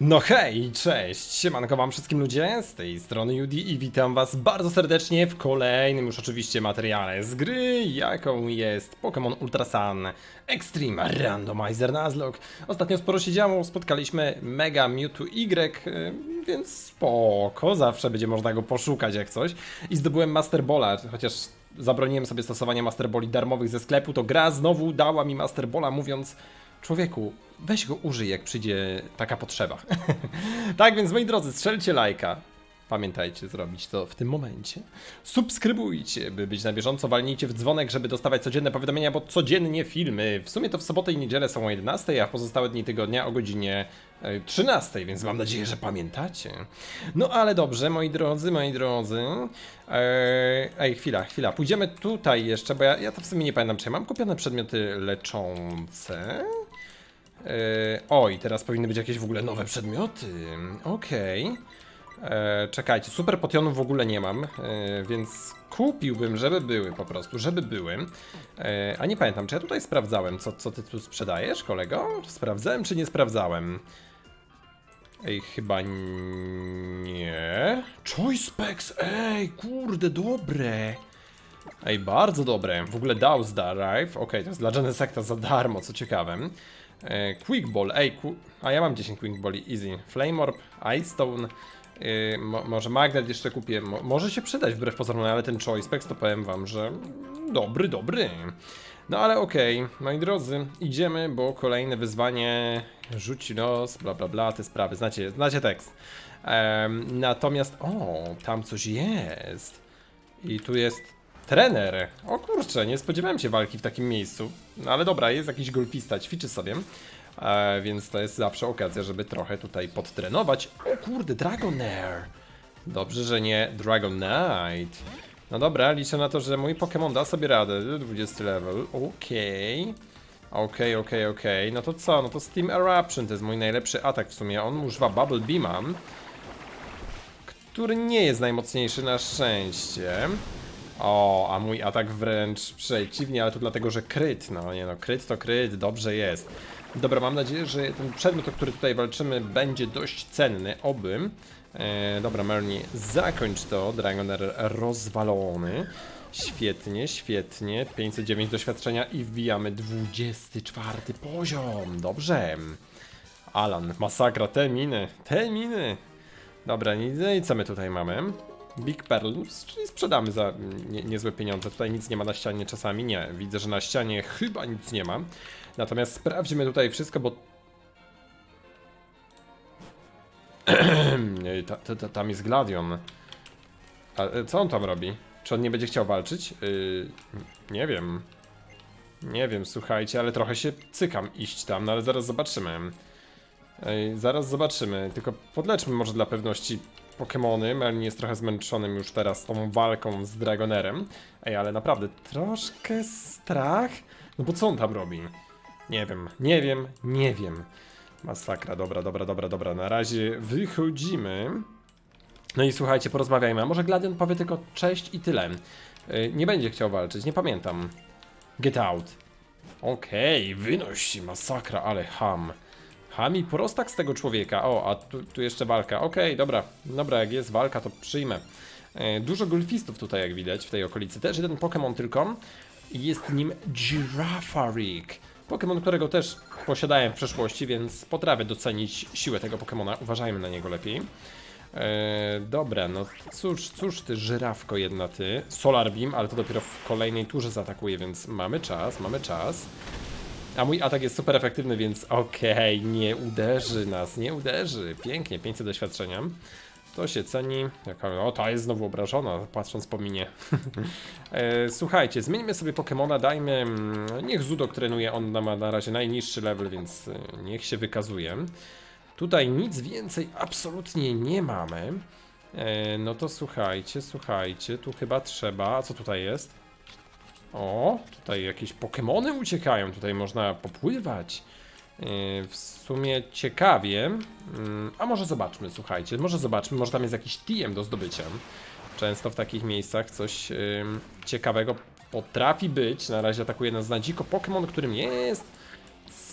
No hej, cześć, siemanko wam wszystkim ludzie, z tej strony Judy i witam was bardzo serdecznie w kolejnym już oczywiście materiale z gry, jaką jest Pokémon Ultra Sun Extreme Randomizer Nuzlocke. Ostatnio sporo się działo, spotkaliśmy Mega Mewtwo Y, y, więc spoko, zawsze będzie można go poszukać jak coś. I zdobyłem Master Balla, chociaż zabroniłem sobie stosowania Master Balli darmowych ze sklepu, to gra znowu dała mi Master Balla mówiąc Człowieku, weź go użyj, jak przyjdzie taka potrzeba. tak więc, moi drodzy, strzelcie lajka. Pamiętajcie zrobić to w tym momencie. Subskrybujcie, by być na bieżąco. Walnijcie w dzwonek, żeby dostawać codzienne powiadomienia, bo codziennie filmy. W sumie to w sobotę i niedzielę są o 11, a w pozostałe dni tygodnia o godzinie e, 13, więc mam nadzieję, że pamiętacie. No ale dobrze, moi drodzy, moi drodzy. Eee, ej, chwila, chwila. Pójdziemy tutaj jeszcze, bo ja, ja to w sumie nie pamiętam, czy ja mam kupione przedmioty leczące. Eee, oj, teraz powinny być jakieś w ogóle nowe przedmioty. Okej. Eee, czekajcie, super potionów w ogóle nie mam, eee, więc kupiłbym, żeby były po prostu, żeby były. A nie pamiętam, czy ja tutaj sprawdzałem, co, co ty tu sprzedajesz, kolego? Sprawdzałem, czy nie sprawdzałem? Ej, chyba nie. Choice Specs, ej, kurde, dobre. Ej, bardzo dobre. W ogóle Daus Drive. Okej, to jest dla Genesecta za darmo, co ciekawe. E, Quick Ball, ej, ku... a ja mam 10 Quick Balli, easy. Flame Orb, Ice Stone, e, mo może Magnet jeszcze kupię, mo może się przydać wbrew pozorom, ale ten Choice Specs to powiem wam, że dobry, dobry. No ale okej, moi drodzy, idziemy, bo kolejne wyzwanie rzuci nos, bla bla bla, te sprawy, znacie, znacie tekst. Em, natomiast, o, tam coś jest. I tu jest trener. O kurczę, nie spodziewałem się walki w takim miejscu. No ale dobra, jest jakiś golfista, ćwiczy sobie. E, więc to jest zawsze okazja, żeby trochę tutaj podtrenować. O kurde, Dragonair. Dobrze, że nie Dragonite. No dobra, liczę na to, że mój Pokémon da sobie radę. 20 level, okej. Okej, okej, okej. No to co? No to Steam Eruption to jest mój najlepszy atak w sumie. On używa Bubble Beama, który nie jest najmocniejszy na szczęście. O, a mój atak wręcz przeciwnie, ale to dlatego, że kryt. No nie no, kryt to kryt, dobrze jest. Dobra, mam nadzieję, że ten przedmiot, o który tutaj walczymy, będzie dość cenny, oby. E, dobra, Merni, zakończ to. Dragonair rozwalony. Świetnie, świetnie. 509 doświadczenia i wbijamy 24 poziom. Dobrze. Alan, masakra, te miny, te miny. Dobra, no i co my tutaj mamy? Big Pearl, czyli sprzedamy za nie, niezłe pieniądze. Tutaj nic nie ma na ścianie czasami. Nie, widzę, że na ścianie chyba nic nie ma. Natomiast sprawdźmy tutaj wszystko, bo... Ta, ta, ta, tam jest Gladion. A e, co on tam robi? Czy on nie będzie chciał walczyć? Yy, nie wiem. Nie wiem, słuchajcie, ale trochę się cykam iść tam, no ale zaraz zobaczymy. Zaraz zobaczymy, tylko podleczmy może dla pewności Pokemony. Melni jest trochę zmęczonym już teraz tą walką z Dragonerem. Ej, ale naprawdę troszkę strach? No bo co on tam robi? Nie wiem, nie wiem, nie wiem. Masakra, dobra, dobra, dobra, dobra. Na razie wychodzimy. No i słuchajcie, porozmawiajmy. A może Gladion powie tylko cześć i tyle. Yy, nie będzie chciał walczyć, nie pamiętam. Get out. Okej, się, masakra, ale ham. Ham i prostak z tego człowieka. O, a tu, tu jeszcze walka. Okej, dobra, dobra, jak jest walka, to przyjmę. E, dużo golfistów tutaj, jak widać, w tej okolicy. Też jeden Pokémon tylko. Jest nim Girafarik. Pokémon, którego też posiadałem w przeszłości, więc potrafię docenić siłę tego Pokémona. Uważajmy na niego lepiej. E, dobra, no cóż, cóż ty, żyrawko jedna ty. Solar Beam, ale to dopiero w kolejnej turze zaatakuje, więc mamy czas, mamy czas. A mój atak jest super efektywny, więc okej, nie uderzy nas, nie uderzy. Pięknie, 500 doświadczenia. To się ceni. Jaka, o, ta jest znowu obrażona, patrząc po minie. e, słuchajcie, zmieńmy sobie Pokemona, dajmy... mm, Niech Zudok trenuje, on ma na razie najniższy level, więc e, niech się wykazuje. Tutaj nic więcej absolutnie nie mamy. E, no to słuchajcie, słuchajcie, tu chyba trzeba... A co tutaj jest? O, tutaj jakieś Pokemony uciekają, tutaj można popływać. Yy, W sumie ciekawie. Mm, A może zobaczmy, słuchajcie, może zobaczmy, może tam jest jakiś TM do zdobycia. Często w takich miejscach coś ciekawego potrafi być. Na razie atakuje nas na dziko Pokémon, którym jest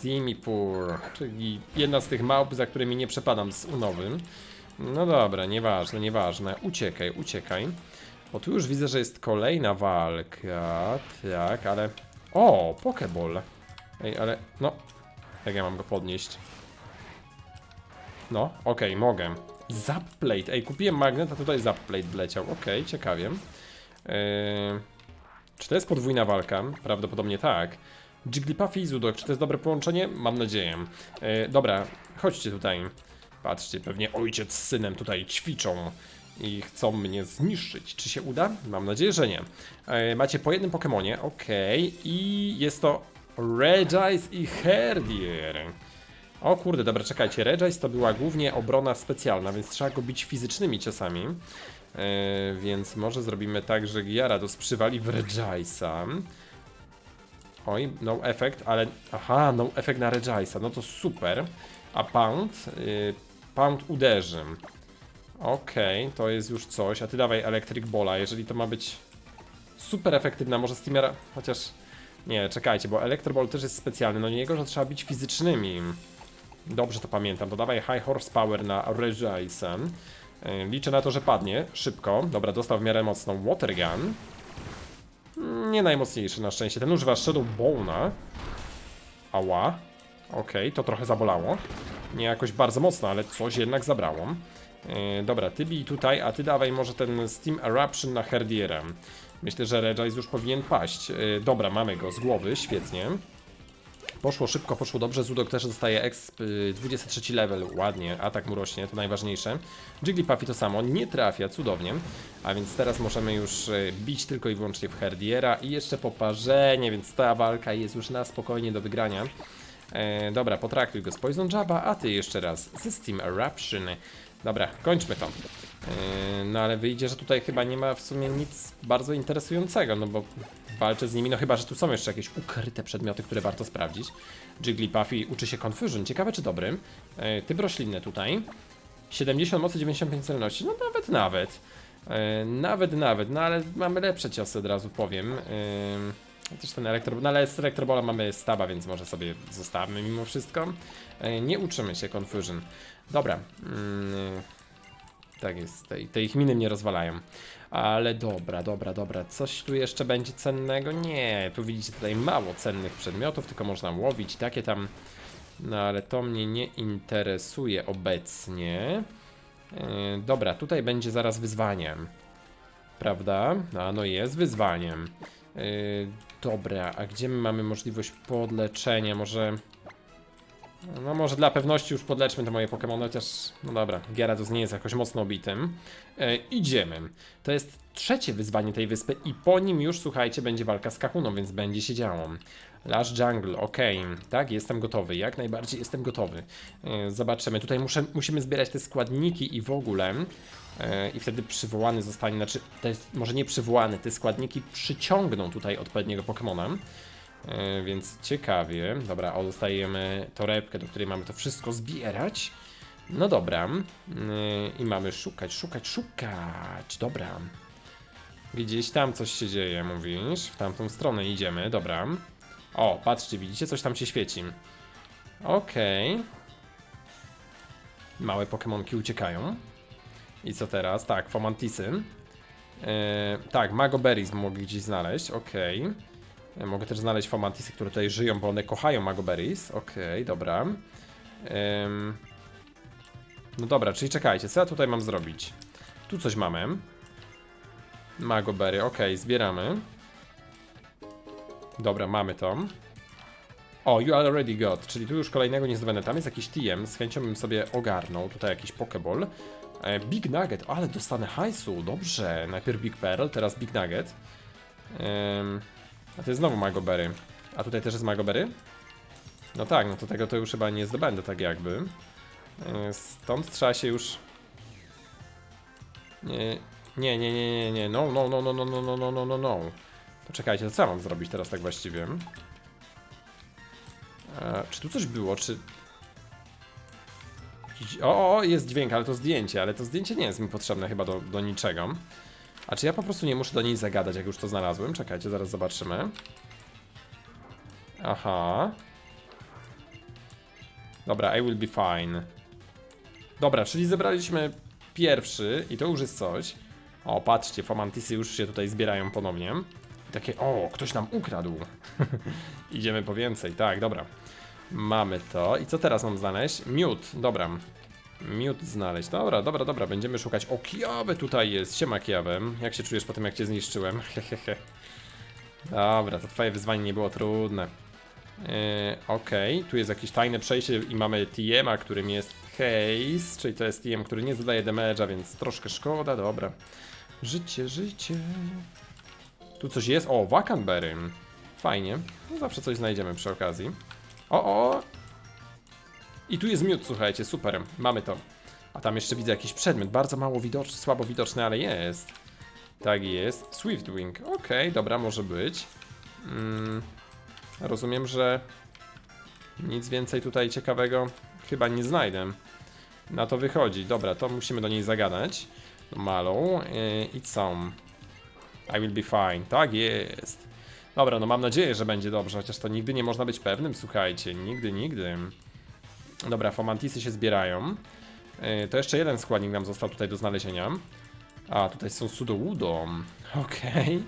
Simipur, czyli jedna z tych małp, za którymi nie przepadam z unowym. No dobra, nieważne, nieważne. Uciekaj, uciekaj. Bo tu już widzę, że jest kolejna walka. Tak, ale... O, Pokeball. Ej, ale... No... Jak ja mam go podnieść? No, okej, mogę. Zapplate. Ej, kupiłem magnet, a tutaj zapplate wleciał. Okej, ciekawie. Yy... Czy to jest podwójna walka? Prawdopodobnie tak. Jigglypuff i Zudok, czy to jest dobre połączenie? Mam nadzieję. Yy, dobra, chodźcie tutaj. Patrzcie, pewnie ojciec z synem tutaj ćwiczą i chcą mnie zniszczyć. Czy się uda? Mam nadzieję, że nie. E, macie po jednym Pokemonie, okej. I jest to Regice i Herdier. O kurde, dobra, czekajcie. Regice to była głównie obrona specjalna, więc trzeba go bić fizycznymi ciosami. E, więc może zrobimy tak, że Gyarados przywali w Regice'a. Oj, no efekt, ale... Aha, no efekt na Regice'a, no to super. A Pound? Y, pound uderzy. Okej, to jest już coś. A ty dawaj Electric Bola, jeżeli to ma być super efektywna, może Steamera... Chociaż... Nie, czekajcie, bo Electro Ball też jest specjalny. No niego, że trzeba bić fizycznymi. Dobrze to pamiętam. To dawaj High Horsepower na Regice'a. Y, Liczę na to, że padnie szybko. Dobra, dostał w miarę mocną Water Gun. Nie najmocniejszy na szczęście. Ten używa Shadow Bone'a. Ała. Okej, to trochę zabolało. Nie jakoś bardzo mocno, ale coś jednak zabrało. Yy, dobra, ty bij tutaj, a ty dawaj może ten Steam Eruption na Herdiera. Myślę, że Regice już powinien paść. Yy, dobra, mamy go z głowy, świetnie. Poszło szybko, poszło dobrze. Zudok też dostaje exp, yy, 23 level, ładnie, atak mu rośnie, to najważniejsze. Jigglypuffy to samo, nie trafia, cudownie. A więc teraz możemy już yy, bić tylko i wyłącznie w Herdiera i jeszcze poparzenie, więc ta walka jest już na spokojnie do wygrania. E, dobra, potraktuj go z Poison Jabba, a ty jeszcze raz ze Steam Eruption. Dobra, kończmy to. E, no ale wyjdzie, że tutaj chyba nie ma w sumie nic bardzo interesującego, no bo walczę z nimi, no chyba, że tu są jeszcze jakieś ukryte przedmioty, które warto sprawdzić. Jigglypuffy uczy się Confusion, ciekawe czy dobrym. E, ty roślinne tutaj. 70 mocy, 95 celności, no nawet, nawet. E, nawet, nawet, no ale mamy lepsze ciosy od razu powiem. E, Chociaż ten elektro... No ale z elektrobola mamy staba, więc może sobie zostawmy mimo wszystko. E, Nie uczymy się Confusion. Dobra. Mm, tak jest. Te, te ich miny mnie rozwalają. Ale dobra, dobra, dobra. Coś tu jeszcze będzie cennego? Nie. Tu widzicie tutaj mało cennych przedmiotów, tylko można łowić takie tam. No ale to mnie nie interesuje obecnie. E, Dobra, tutaj będzie zaraz wyzwaniem. Prawda? A no jest wyzwaniem. Yy, dobra, a gdzie my mamy możliwość podleczenia? Może... No może dla pewności już podleczmy te moje Pokémony, chociaż... No dobra, Gyarados nie jest jakoś mocno obitym. Yy, idziemy. To jest trzecie wyzwanie tej wyspy i po nim już, słuchajcie, będzie walka z Kahuną, więc będzie się działo. Lash Jungle, okej, tak, jestem gotowy, jak najbardziej jestem gotowy. Yy, zobaczymy, tutaj muszę, musimy zbierać te składniki i w ogóle. Yy, I wtedy przywołany zostanie, znaczy, to może nie przywołany, te składniki przyciągną tutaj odpowiedniego Pokemona. Yy, więc ciekawie. Dobra, o, dostajemy torebkę, do której mamy to wszystko zbierać. No dobra. Yy, I mamy szukać, szukać, szukać. Dobra. Gdzieś tam coś się dzieje, mówisz? W tamtą stronę idziemy, dobra. O, patrzcie, widzicie? Coś tam się świeci. Okej. Małe Pokemonki uciekają. I co teraz? Tak, Fomantisy. E, tak, Magoberries mogę gdzieś znaleźć, okej. E, Mogę też znaleźć Fomantisy, które tutaj żyją, bo one kochają Magoberries. Okej, dobra. Em, no dobra, czyli czekajcie, co ja tutaj mam zrobić? Tu coś mamy. Magoberry, okej, zbieramy. Dobra, mamy to. O, you already got, czyli tu już kolejnego nie zdobędę. Tam jest jakiś TM, z chęcią bym sobie ogarnął. Tutaj jakiś Pokeball. E, Big Nugget, ale dostanę hajsu, dobrze. Najpierw Big Pearl, teraz Big Nugget. Em, a to jest znowu Magoberry. A tutaj też jest Magoberry? No tak, no to tego to już chyba nie zdobędę tak jakby. E, Stąd trzeba się już... Nie, nie, nie, nie, nie, no, no, no, no, no, no, no, no, no, no, no. Co ja mam zrobić teraz tak właściwie? E, czy tu coś było, czy... O, o, jest dźwięk, ale to zdjęcie, ale to zdjęcie nie jest mi potrzebne chyba do, do niczego. A czy ja po prostu nie muszę do niej zagadać, jak już to znalazłem? Czekajcie, zaraz zobaczymy. Aha. Dobra, I will be fine. Dobra, czyli zebraliśmy pierwszy i to już jest coś. O, patrzcie, fomantisy już się tutaj zbierają ponownie. I takie, o, ktoś nam ukradł. Idziemy po więcej, tak, dobra. Mamy to. I co teraz mam znaleźć? Miód, dobra. Miód znaleźć. Dobra, dobra, dobra, będziemy szukać. O, kijawe tutaj jest. Siema kijawem. Jak się czujesz po tym, jak cię zniszczyłem? Hehehe. Dobra, to twoje wyzwanie nie było trudne. Yy, Okej, tu jest jakieś tajne przejście i mamy TM-a, którym jest Haze, czyli to jest TM, który nie zadaje damage'a, więc troszkę szkoda, dobra. Życie, życie. Tu coś jest? O, Wakanberry. Fajnie. No zawsze coś znajdziemy przy okazji. O, o! I tu jest miód, słuchajcie, super. Mamy to. A tam jeszcze widzę jakiś przedmiot, bardzo mało widoczny, słabo widoczny, ale jest. Tak jest. Swiftwing. Okej, dobra, może być. Mm, rozumiem, że nic więcej tutaj ciekawego chyba nie znajdę. Na to wychodzi. Dobra, to musimy do niej zagadać. Malą. Yy, I co? I will be fine. Tak jest. Dobra, no mam nadzieję, że będzie dobrze, chociaż to nigdy nie można być pewnym, słuchajcie. Nigdy, nigdy. Dobra, fomantisy się zbierają. Yy, to jeszcze jeden składnik nam został tutaj do znalezienia. A, tutaj są sudoudo. Okej.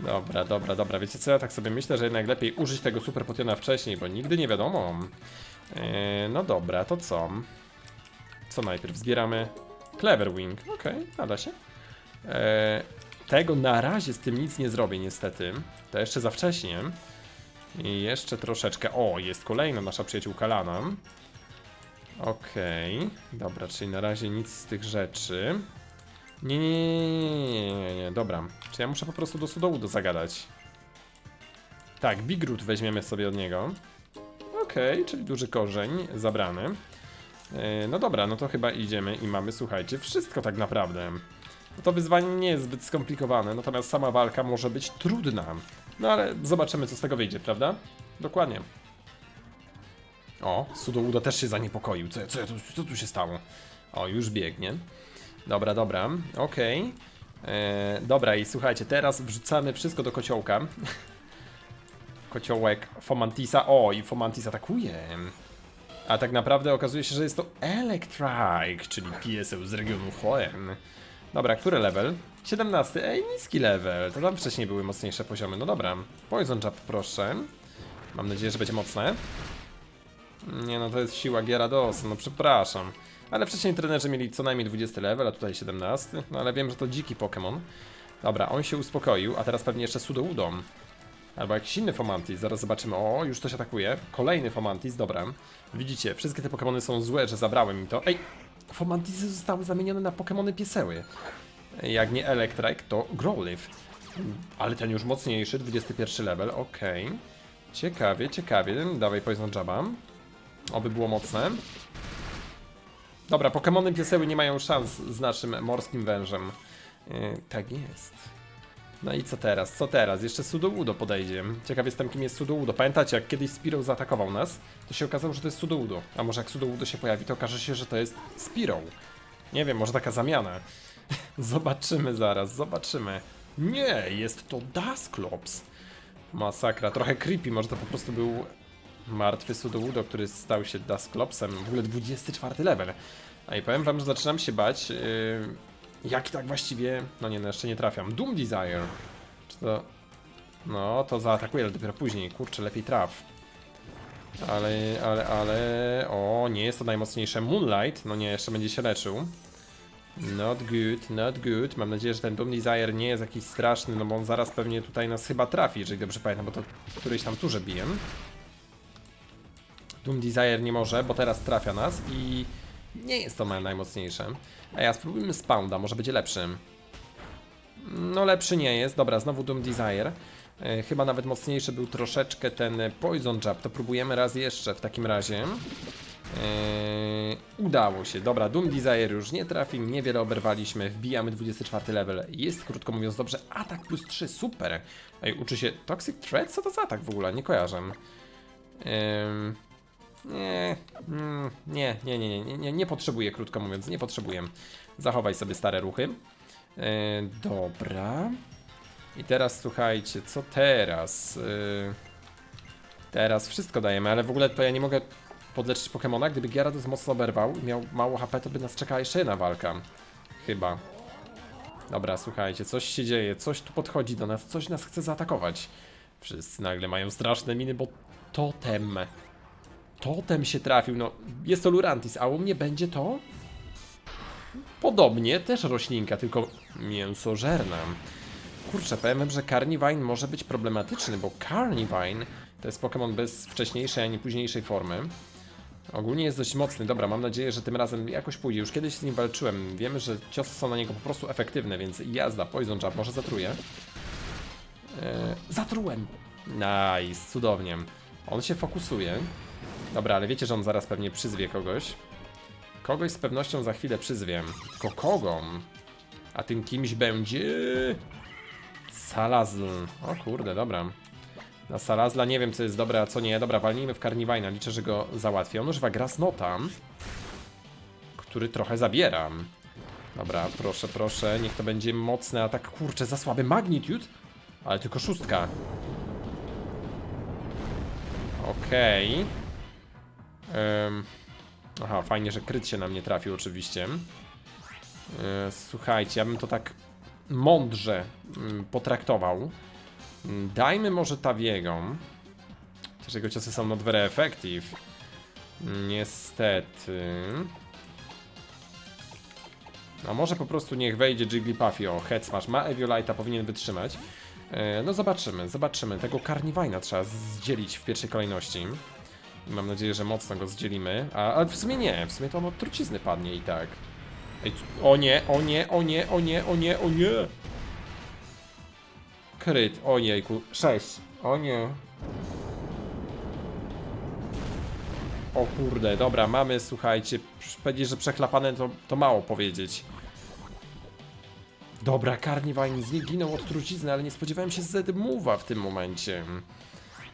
Dobra, dobra, dobra. Wiecie co, ja tak sobie myślę, że jednak lepiej użyć tego super potiona wcześniej, bo nigdy nie wiadomo. Yy, no dobra, to co? Co najpierw? Zbieramy Clever Wing. Okej, nada się. Yy, tego na razie z tym nic nie zrobię niestety. To jeszcze za wcześnie. I jeszcze troszeczkę. O, jest kolejna nasza przyjaciółka Lana. Okej, dobra, czyli na razie nic z tych rzeczy. Nie, nie, nie, nie, nie, nie, dobra. Czy ja muszę po prostu do Sudoudo zagadać? Tak, Big Root weźmiemy sobie od niego. Okej, czyli duży korzeń zabrany. Yy, no dobra, no to chyba idziemy i mamy, słuchajcie, wszystko tak naprawdę. To wyzwanie nie jest zbyt skomplikowane, natomiast sama walka może być trudna. No ale zobaczymy, co z tego wyjdzie, prawda? Dokładnie. O, Sudoudo też się zaniepokoił. Co, co, co, co tu się stało? O, już biegnie. Dobra, dobra, okej. E, Dobra, i słuchajcie, teraz wrzucamy wszystko do kociołka. Kociołek Fomantisa. O, i Fomantis atakuje. A tak naprawdę okazuje się, że jest to Electrike, czyli PSL z regionu Hoenn. Dobra, który level? 17. Ej, niski level. To tam wcześniej były mocniejsze poziomy. No dobra. Poison Jab, proszę. Mam nadzieję, że będzie mocne. Nie no, to jest siła Gyarados, no przepraszam. Ale wcześniej trenerzy mieli co najmniej 20 level, a tutaj 17. No ale wiem, że to dziki Pokémon. Dobra, on się uspokoił, a teraz pewnie jeszcze Sudoudo. Albo jakiś inny Fomantis, zaraz zobaczymy. O, już coś atakuje. Kolejny Fomantis, dobra. Widzicie, wszystkie te Pokémony są złe, że zabrałem mi to. Ej, Fomantisy zostały zamienione na Pokémony pieseły. Jak nie Electrike, to Growlithe. Ale ten już mocniejszy, 21 level, okej. Ciekawie, ciekawie. Dawaj Poison Jaba. Oby było mocne. Dobra, Pokémony pieseły nie mają szans z naszym morskim wężem. Yy, tak jest. No i co teraz? Co teraz? Jeszcze Sudoudo podejdzie. Ciekaw jestem, kim jest Sudoudo. Pamiętacie, jak kiedyś Spiro zaatakował nas, to się okazało, że to jest Sudoudo. A może jak Sudoudo się pojawi, to okaże się, że to jest Spiro. Nie wiem, może taka zamiana. zobaczymy zaraz, zobaczymy. Nie, jest to Dusclops. Masakra, trochę creepy, może to po prostu był martwy Sudoudo, który stał się Dusclopsem. W ogóle 24 level. A i powiem wam, że zaczynam się bać, yy, jaki tak właściwie... No nie, no jeszcze nie trafiam. Doom Desire. Czy to... No, to zaatakuje, ale dopiero później. Kurczę, lepiej traf. Ale, ale, ale... O, nie jest to najmocniejsze. Moonlight. No nie, jeszcze będzie się leczył. Not good, not good. Mam nadzieję, że ten Doom Desire nie jest jakiś straszny, no bo on zaraz pewnie tutaj nas chyba trafi, jeżeli dobrze pamiętam, bo to w którejś tam turze biję. Doom Desire nie może, bo teraz trafia nas i nie jest to naj- najmocniejsze. A ja spróbujmy Spounda, może będzie lepszy. No lepszy nie jest, dobra, znowu Doom Desire. E, Chyba nawet mocniejszy był troszeczkę ten Poison Jab, to próbujemy raz jeszcze w takim razie. Eee, udało się, dobra, Doom Desire już nie trafi, niewiele oberwaliśmy, wbijamy 24 level, jest krótko mówiąc dobrze, atak plus 3, super. Ej, uczy się Toxic Threat? Co to za atak w ogóle? Nie kojarzę. Ehm, nie, mm, nie, nie, nie, nie, nie, nie, potrzebuję, krótko mówiąc, nie potrzebuję. Zachowaj sobie stare ruchy. E, dobra. I teraz słuchajcie, co teraz? E, teraz wszystko dajemy, ale w ogóle to ja nie mogę podleczyć Pokemona. Gdyby Gyarados mocno oberwał i miał mało HP, to by nas czekała jeszcze jedna walka. Chyba. Dobra, słuchajcie, coś się dzieje, coś tu podchodzi do nas, coś nas chce zaatakować. Wszyscy nagle mają straszne miny, bo totem. Totem się trafił, no jest to Lurantis, a u mnie będzie to? Podobnie, też roślinka, tylko mięsożerna. Kurczę, powiem że Carnivine może być problematyczny, bo Carnivine to jest Pokémon bez wcześniejszej ani późniejszej formy. Ogólnie jest dość mocny, dobra, mam nadzieję, że tym razem jakoś pójdzie. Już kiedyś z nim walczyłem, wiemy, że ciosy są na niego po prostu efektywne, więc jazda, Poison Jab, może zatruję. Eee, zatrułem! Nice, cudownie. On się fokusuje. Dobra, ale wiecie, że on zaraz pewnie przyzwie kogoś. Kogoś z pewnością za chwilę przyzwie. Tylko kogo? A tym kimś będzie... Salazl. O kurde, dobra. Na Salazla nie wiem, co jest dobre, a co nie. Dobra, walnijmy w Carnivina. Liczę, że go załatwię. On używa Grasnota, który trochę zabiera. Dobra, proszę, proszę. Niech to będzie mocny atak. Kurczę, za słaby Magnitude. Ale tylko szóstka. Okej. Aha, fajnie, że kryt się na mnie trafił oczywiście. Słuchajcie, ja bym to tak mądrze mm, potraktował. Mm, Dajmy może Tawiego. Też jego ciosy są not very effective. Niestety. A może po prostu niech wejdzie Jigglypuffy. O, Head Smash ma Eviolite'a, powinien wytrzymać. E, No zobaczymy, zobaczymy. Tego Carnivina trzeba zdzielić w pierwszej kolejności. Mam nadzieję, że mocno go zdzielimy. A, ale w sumie nie, w sumie to on od trucizny padnie i tak. Ej, o nie, o nie, o nie, o nie, o nie, o nie! Kryt, ojejku, 6. O nie. O kurde, dobra, mamy, słuchajcie, powiedzieć, że przechlapane to, to mało powiedzieć. Dobra, Carnivine zginął od trucizny, ale nie spodziewałem się Z-move'a w tym momencie.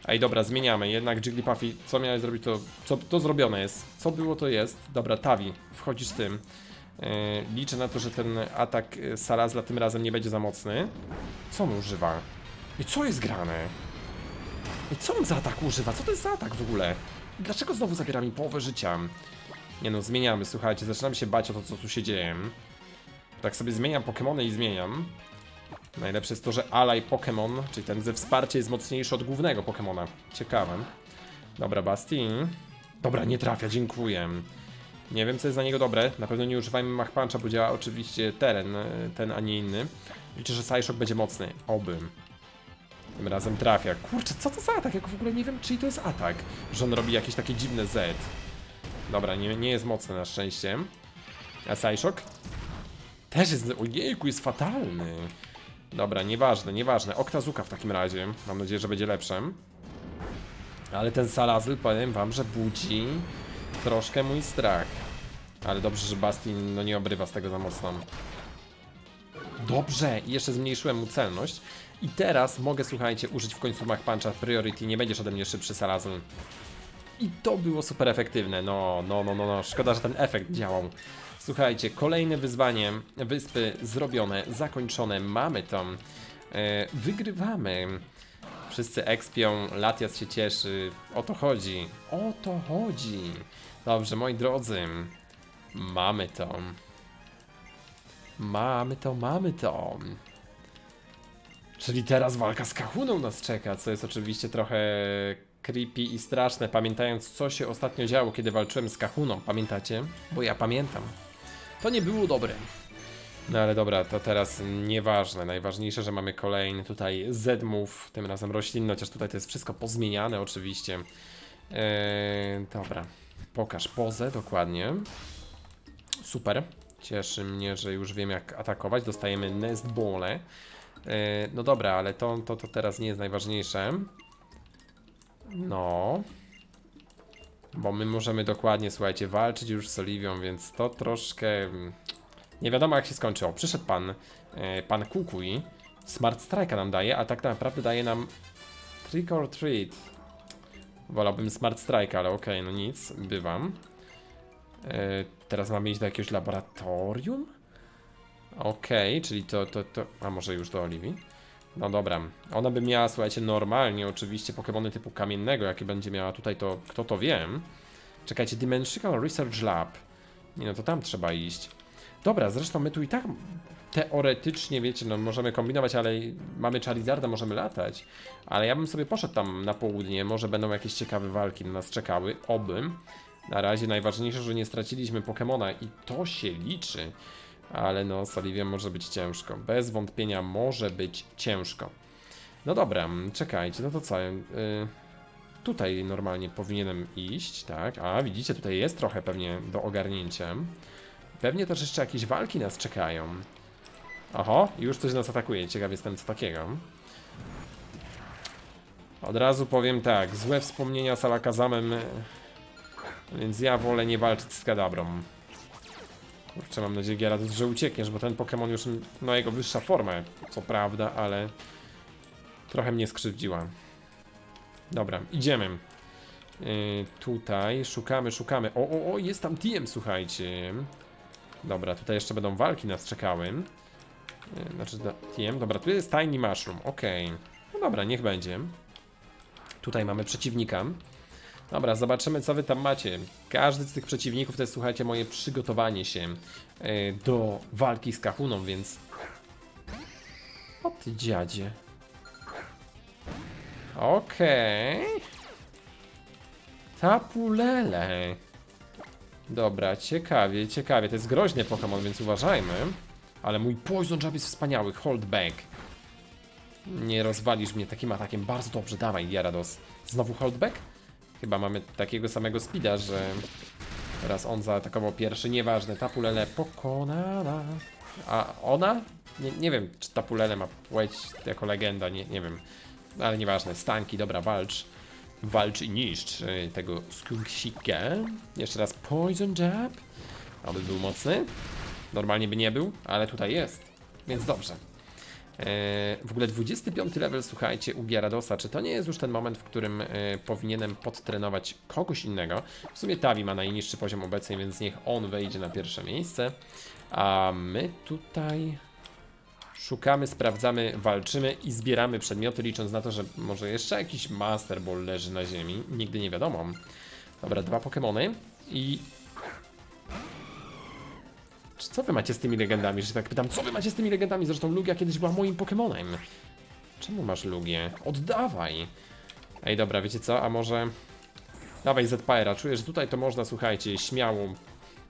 Ej, dobra, zmieniamy. Jednak Jigglypuffy, co miałeś zrobić, to, co, to zrobione jest. Co było, to jest. Dobra, Tavi, wchodzisz tym. Yy, liczę na to, że ten atak y, Salazla tym razem nie będzie za mocny. Co on używa? I co jest grane? I co on za atak używa? Co to jest za atak w ogóle? Dlaczego znowu zabiera mi połowę życia? Nie no, zmieniamy, słuchajcie, zaczynam się bać o to, co tu się dzieje. Tak sobie zmieniam Pokémony i zmieniam. Najlepsze jest to, że Ally Pokémon, czyli ten ze wsparcia jest mocniejszy od głównego Pokémona. Ciekawe. Dobra, Basti. Dobra, nie trafia, dziękuję. Nie wiem, co jest za niego dobre. Na pewno nie używajmy Mach Puncha, bo działa oczywiście teren, e, ten, a nie inny. Liczę, że Psyshock będzie mocny. Oby. Tym razem trafia. Kurczę, co to za atak? Ja w ogóle nie wiem, czyj to jest atak. Że on robi jakieś takie dziwne Z. Dobra, nie, nie jest mocny na szczęście. A Psyshock? Też jest... Ojejku, jest fatalny. Dobra, nieważne, nieważne. Oktazuka w takim razie. Mam nadzieję, że będzie lepsze. Ale ten Salazl, powiem wam, że budzi troszkę mój strach. Ale dobrze, że Bastin no nie obrywa z tego za mocno. Dobrze, i jeszcze zmniejszyłem mu celność. I teraz mogę, słuchajcie, użyć w końcu Mach Puncha Priority. Nie będziesz ode mnie szybszy Salazl. I to było super efektywne. No, no, no, no, no. Szkoda, że ten efekt działał. Słuchajcie, kolejne wyzwanie wyspy zrobione, zakończone. Mamy to. E, wygrywamy. Wszyscy ekspią, Latias się cieszy. O to chodzi. O to chodzi. Dobrze, moi drodzy. Mamy to. Mamy to, mamy to. Czyli teraz walka z Kahuną nas czeka, co jest oczywiście trochę creepy i straszne, pamiętając co się ostatnio działo, kiedy walczyłem z Kahuną. Pamiętacie? Bo ja pamiętam. To nie było dobre. No ale dobra, to teraz nieważne. Najważniejsze, że mamy kolejny tutaj Z-move, tym razem roślinny, chociaż tutaj to jest wszystko pozmieniane oczywiście. Eee, dobra, pokaż pozę dokładnie. Super. Cieszy mnie, że już wiem jak atakować. Dostajemy Nest Bole. E, No dobra, ale to, to, to teraz nie jest najważniejsze. No. Bo my możemy dokładnie, słuchajcie, walczyć już z Oliwią, więc to troszkę... mm, Nie wiadomo jak się skończy. O, przyszedł pan, e, pan Kukui. Smart Strike'a nam daje, a tak naprawdę daje nam Trick or Treat. Wolałbym Smart Strike, ale okej, no nic, bywam. E, teraz mamy iść do jakiegoś laboratorium? Okej, czyli to, to, to... A może już do Oliwii? No dobra. Ona by miała, słuchajcie, normalnie oczywiście Pokemony typu kamiennego, jakie będzie miała tutaj, to kto to wie. Czekajcie, Dimensional Research Lab. Nie no, to tam trzeba iść. Dobra, zresztą my tu i tak teoretycznie, wiecie, no możemy kombinować, ale mamy Charizarda, możemy latać. Ale ja bym sobie poszedł tam na południe, może będą jakieś ciekawe walki na nas czekały, oby. Na razie najważniejsze, że nie straciliśmy Pokemona i to się liczy. Ale no, z Oliwiem może być ciężko. Bez wątpienia może być ciężko. No dobra, czekajcie, no to co? Yy, tutaj normalnie powinienem iść, tak? A, widzicie, tutaj jest trochę pewnie do ogarnięcia. Pewnie też jeszcze jakieś walki nas czekają. Oho, już coś nas atakuje. Ciekaw jestem co takiego. Od razu powiem tak, złe wspomnienia z Alakazamem, więc ja wolę nie walczyć z Kadabrą. Kurczę, mam nadzieję, Gyarados, że uciekniesz, bo ten Pokémon już, no jego wyższa forma, co prawda, ale trochę mnie skrzywdziła. Dobra, idziemy. Yy, tutaj szukamy, szukamy. O, o, o, jest tam TM, słuchajcie. Dobra, tutaj jeszcze będą walki nas czekały. Yy, znaczy, da- TM, dobra, tu jest Tiny Mushroom, okej. No dobra, niech będzie. Tutaj mamy przeciwnika. Dobra, zobaczymy co wy tam macie. Każdy z tych przeciwników to jest, słuchajcie, moje przygotowanie się yy, do walki z Kahuną, więc... O ty dziadzie. Okej. Tapulele. Dobra, ciekawie, ciekawie. To jest groźny Pokémon, więc uważajmy. Ale mój Poison Jab jest wspaniały. Hold back. Nie rozwalisz mnie takim atakiem. Bardzo dobrze, dawaj, Gyarados. Znowu hold back? Chyba mamy takiego samego speeda, że teraz on zaatakował pierwszy. Nieważne, Tapulele pokonana. A ona? Nie, nie wiem, czy Tapulele ma płeć jako legenda, nie, nie wiem. Ale nieważne, stanki, dobra, walcz. Walcz i niszcz y, tego skunksika. Jeszcze raz Poison Jab. Aby był mocny. Normalnie by nie był, ale tutaj jest. Więc dobrze. Eee, w ogóle 25 level, słuchajcie, u Gyaradosa. Czy to nie jest już ten moment, w którym e, powinienem podtrenować kogoś innego? W sumie Tavi ma najniższy poziom obecnie, więc niech on wejdzie na pierwsze miejsce. A my tutaj szukamy, sprawdzamy, walczymy i zbieramy przedmioty, licząc na to, że może jeszcze jakiś Master Ball leży na ziemi. Nigdy nie wiadomo. Dobra, dwa Pokémony i... Co wy macie z tymi legendami? Że tak pytam, co wy macie z tymi legendami? Zresztą Lugia kiedyś była moim Pokémonem. Czemu masz Lugię? Oddawaj! Ej, dobra, wiecie co? A może... Dawaj Zpyra, czuję, że tutaj to można, słuchajcie, śmiało.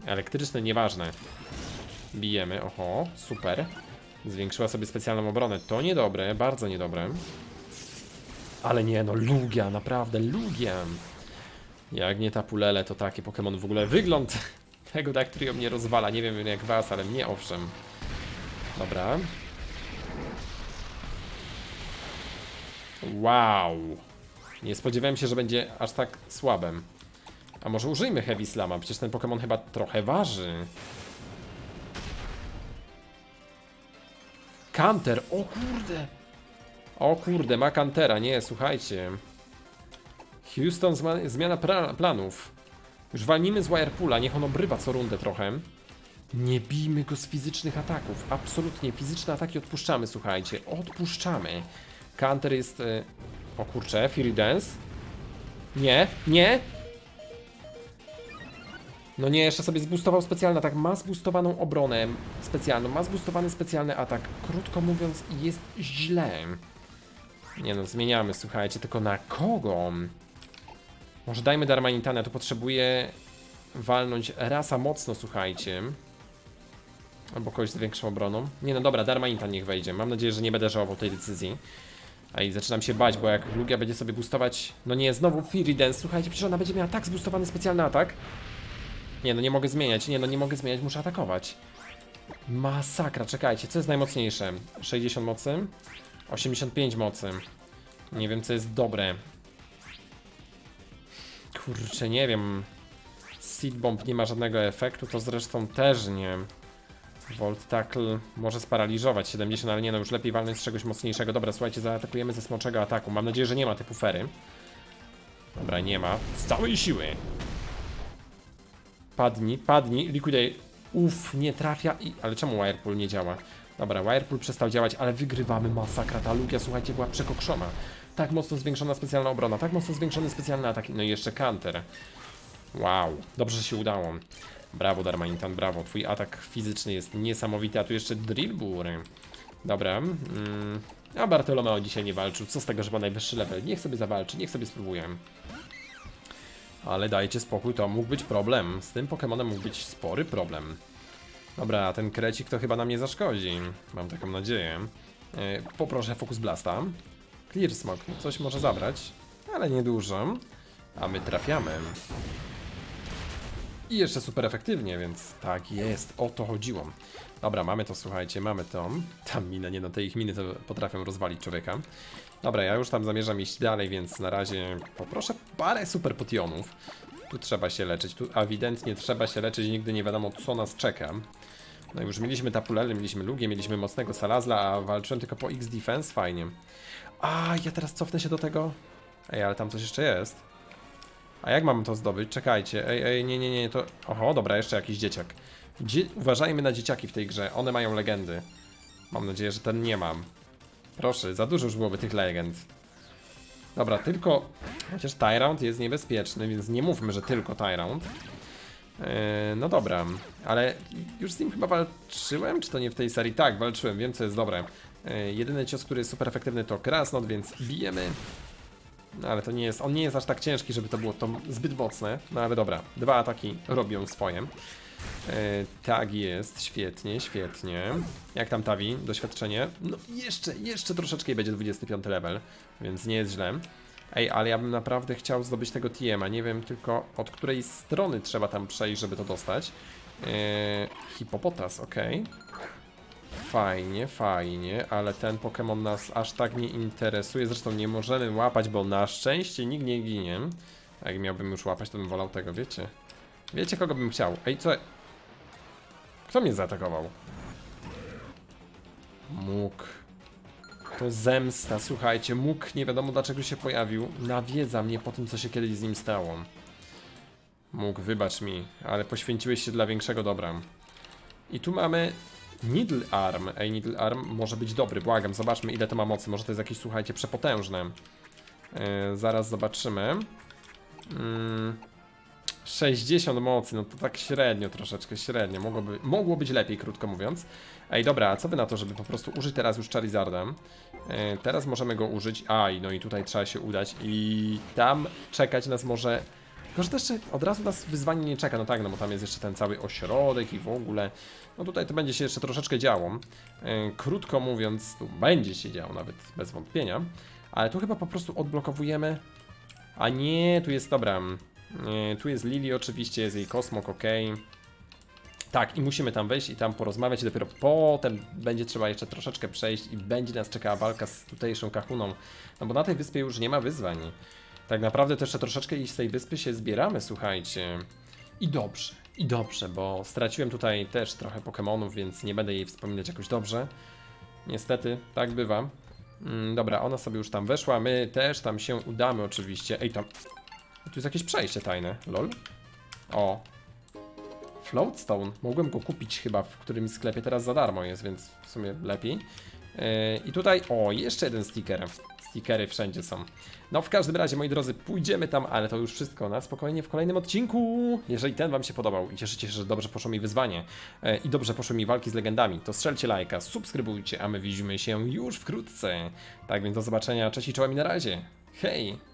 Elektryczne, nieważne. Bijemy, oho, super. Zwiększyła sobie specjalną obronę. To niedobre, bardzo niedobre. Ale nie, no Lugia, naprawdę, Lugia. Jak nie Tapulele, to taki Pokémon w ogóle wygląd tego Dactrio mnie rozwala. Nie wiem jak was, ale mnie owszem. Dobra. Wow. Nie spodziewałem się, że będzie aż tak słabym. A może użyjmy Heavy Slama? Przecież ten Pokémon chyba trochę waży. Kanter, o kurde! O kurde, ma Kantera, nie, słuchajcie. Houston, zmiana planów. Już walnijmy z Wirepoola, niech on obrywa co rundę trochę. Nie bijmy go z fizycznych ataków, absolutnie. Fizyczne ataki odpuszczamy, słuchajcie, odpuszczamy. Kanter jest... Y- o kurcze, Fury Dance. Nie, nie! No nie, jeszcze sobie zboostował specjalny atak. Ma zboostowaną obronę specjalną, ma zboostowany specjalny atak. Krótko mówiąc, jest źle. Nie no, zmieniamy, słuchajcie, tylko na kogo? Może dajmy Darmanitana, tu potrzebuję walnąć rasa mocno, słuchajcie. Albo kogoś z większą obroną. Nie no dobra, Darmanitan niech wejdzie. Mam nadzieję, że nie będę żałował tej decyzji. I zaczynam się bać, bo jak Lugia będzie sobie boostować... No nie, znowu Fury Dance, słuchajcie, przecież ona będzie miała tak zboostowany specjalny atak. Nie no, nie mogę zmieniać, nie no, nie mogę zmieniać, muszę atakować. Masakra, czekajcie, co jest najmocniejsze? 60 mocy? 85 mocy. Nie wiem, co jest dobre. Kurczę, nie wiem. Seed Bomb nie ma żadnego efektu, to zresztą też nie. Volt Tackle może sparaliżować 70, ale nie no, już lepiej walnąć z czegoś mocniejszego. Dobra, słuchajcie, zaatakujemy ze smoczego ataku. Mam nadzieję, że nie ma typu fery. Dobra, nie ma. Z całej siły. Padnij, padnij, liquidate. Uff, nie trafia i... Ale czemu Wirepool nie działa? Dobra, Wirepool przestał działać, ale wygrywamy masakra. Ta Lugia, słuchajcie, była przekokszona. Tak mocno zwiększona specjalna obrona, tak mocno zwiększony specjalny atak. No i jeszcze Counter. Wow, dobrze że się udało. Brawo Darmanitan, brawo. Twój atak fizyczny jest niesamowity, a tu jeszcze drillbur. Dobra. Mm. A Bartolomeo dzisiaj nie walczył. Co z tego, że ma najwyższy level? Niech sobie zawalczy, niech sobie spróbuje. Ale dajcie spokój, to mógł być problem. Z tym Pokemonem mógł być spory problem. Dobra, ten krecik to chyba nam nie zaszkodzi. Mam taką nadzieję. E, poproszę Focus Blasta. Clear Smog, coś może zabrać, ale niedużo. A my trafiamy. I jeszcze super efektywnie, więc tak jest, o to chodziło. Dobra, mamy to, słuchajcie, mamy to. Tam minę, nie no, te ich miny to potrafią rozwalić człowieka. Dobra, ja już tam zamierzam iść dalej, więc na razie poproszę parę super potionów. Tu trzeba się leczyć, tu ewidentnie trzeba się leczyć, nigdy nie wiadomo co nas czeka. No już mieliśmy Tapulele, mieliśmy Lugię, mieliśmy mocnego Salazla, a walczyłem tylko po X Defense, fajnie. A, ja teraz cofnę się do tego. Ej, ale tam coś jeszcze jest. A jak mam to zdobyć? Czekajcie, ej, ej, nie, nie, nie, to... Oho, dobra, jeszcze jakiś dzieciak. Dzie... Uważajmy na dzieciaki w tej grze, one mają legendy. Mam nadzieję, że ten nie mam. Proszę, za dużo już byłoby tych legend. Dobra, tylko... Chociaż Tyrant jest niebezpieczny, więc nie mówmy, że tylko Tyrant. Yy, no dobra, ale już z nim chyba walczyłem, czy to nie w tej serii? Tak, walczyłem, wiem co jest dobre. Yy, jedyny cios, który jest super efektywny to Krasnod, więc bijemy. No ale to nie jest, on nie jest aż tak ciężki, żeby to było to zbyt mocne. No ale dobra, dwa ataki robią swoje. Yy, tak jest, świetnie, świetnie. Jak tam Tawi, doświadczenie? No jeszcze, jeszcze troszeczkę i będzie 25 level, więc nie jest źle. Ej, ale ja bym naprawdę chciał zdobyć tego TM-a, nie wiem tylko od której strony trzeba tam przejść, żeby to dostać. Yy, hipopotas, okej. Fajnie, fajnie, ale ten Pokémon nas aż tak nie interesuje, zresztą nie możemy łapać, bo na szczęście nikt nie ginie. A jak miałbym już łapać, to bym wolał tego, wiecie? Wiecie, kogo bym chciał? Ej, co? Kto mnie zaatakował? Mógł. To zemsta, słuchajcie, mógł, nie wiadomo dlaczego się pojawił, nawiedza mnie po tym, co się kiedyś z nim stało. Mógł, wybacz mi, ale poświęciłeś się dla większego dobra. I tu mamy Needle Arm. Ej, Needle Arm może być dobry, błagam, zobaczmy ile to ma mocy, może to jest jakieś, słuchajcie, przepotężne. Yy, zaraz zobaczymy. Yy, 60 mocy, no to tak średnio, troszeczkę średnio. Mogłoby, mogło być lepiej, krótko mówiąc. Ej, dobra, a co wy na to, żeby po prostu użyć teraz już Charizarda? E, teraz możemy go użyć. Aj, no i tutaj trzeba się udać. I tam czekać nas może. Tylko, że też od razu nas wyzwanie nie czeka. No tak, no bo tam jest jeszcze ten cały ośrodek i w ogóle. No tutaj to będzie się jeszcze troszeczkę działo. E, krótko mówiąc, tu będzie się działo, nawet bez wątpienia. Ale tu chyba po prostu odblokowujemy. A nie, tu jest dobra. E, tu jest Lili, oczywiście, jest jej kosmok, ok. Tak, i musimy tam wejść i tam porozmawiać, i dopiero potem będzie trzeba jeszcze troszeczkę przejść i będzie nas czekała walka z tutejszą kachuną. No bo na tej wyspie już nie ma wyzwań. Tak naprawdę to jeszcze troszeczkę i z tej wyspy się zbieramy, słuchajcie. I dobrze, i dobrze, bo straciłem tutaj też trochę Pokemonów, więc nie będę jej wspominać jakoś dobrze. Niestety, tak bywa. Mm, dobra, ona sobie już tam weszła, my też tam się udamy oczywiście. Ej, tam... Tu jest jakieś przejście tajne, lol. O, Floatstone. Mogłem go kupić chyba w którymś sklepie, teraz za darmo jest, więc w sumie lepiej. Yy, I tutaj, o, jeszcze jeden sticker. Stickery wszędzie są. No w każdym razie, moi drodzy, pójdziemy tam, ale to już wszystko na spokojnie w kolejnym odcinku. Jeżeli ten wam się podobał i cieszycie się, że dobrze poszło mi wyzwanie yy, i dobrze poszły mi walki z legendami, to strzelcie lajka, subskrybujcie, a my widzimy się już wkrótce. Tak więc do zobaczenia, cześć i czołem i na razie. Hej!